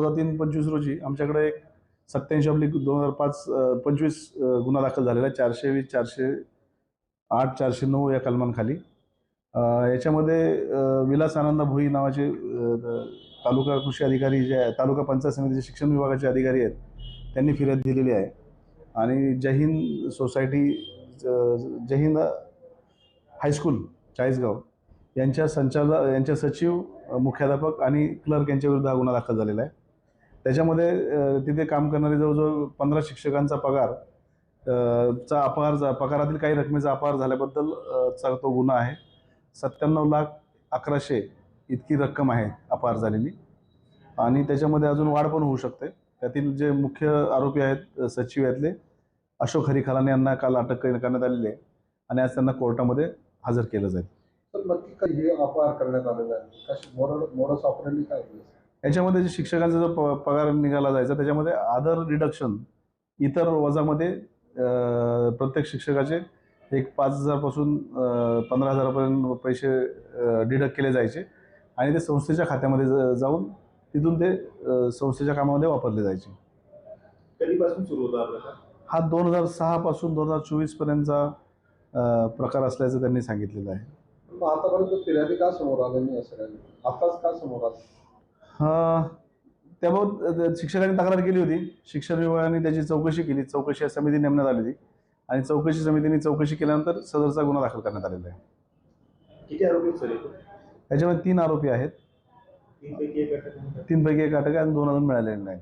हजार तीन पंचवीस रोजी आमच्याकडे एक सत्याऐंशी अब्लिक दोन हजार पाच पंचवीस गुन्हा दाखल झालेला आहे. चारशे वीस चारशे आठ चारशे नऊ या कलमांखाली. याच्यामध्ये विलास आनंद भोई नावाचे तालुका कृषी अधिकारी जे आहे तालुका पंचायत समितीचे शिक्षण विभागाचे अधिकारी आहेत त्यांनी फिर्याद दिलेली आहे. आणि जय हिंद सोसायटी अ, जय हिंद हायस्कूल चाळीसगाव यांच्या संचालक यांच्या सचिव मुख्याध्यापक आणि क्लर्क यांच्या विरुद्ध हा गुन्हा दाखल झालेला आहे. त्याच्यामध्ये तिथे काम करणारे जवळजवळ पंधरा शिक्षकांचा पगार चा अपहार झा- पगारातील काही रकमेचा अपहार झाल्याबद्दल चा तो गुन्हा आहे. सत्त्याण्णव लाख अकराशे इतकी रक्कम आहे अपहार झालेली. आणि त्याच्यामध्ये अजून वाढ पण होऊ शकते. त्यातील जे मुख्य आरोपी आहेत सचिव यातले अशोक हरिखालाने यांना काल अटक करण्यात आलेली आहे. आणि आज त्यांना कोर्टामध्ये हजर केलं जाईल. नक्की काही हे अपहार करण्यात आलेला आहे? काय आहे? याच्यामध्ये जे शिक्षकांचा जो प पगार निघाला जायचा त्याच्यामध्ये आदर रिडक्शन इतर वजामध्ये प्रत्येक शिक्षकाचे एक पाच हजारपासून पंधरा हजारापर्यंत पैसे डिडक्ट केले जायचे आणि ते संस्थेच्या खात्यामध्ये जाऊन तिथून ते संस्थेच्या कामामध्ये वापरले जायचे. कधीपासून सुरू होता हा दोन हजार सहापासून दोन हजार चोवीसपर्यंतचा प्रकार असल्याचं त्यांनी सांगितलेलं आहे. आतापर्यंत फिर्यादी का समोर आले नाही असं आताच का समोर आले? त्याबाबत शिक्षकांनी तक्रार केली होती. शिक्षण विभागाने त्याची चौकशी केली. चौकशी समिती नेमण्यात आली होती. आणि चौकशी समितीने चौकशी केल्यानंतर सदरचा गुन्हा दाखल करण्यात आलेला आहे. किती आरोपी आहेत सर एकूण? याच्यामध्ये तीन आरोपी आहेत. तीनपैकी एक अटक तीनपैकी एक अटक आहे आणि दोन अजून मिळालेले नाही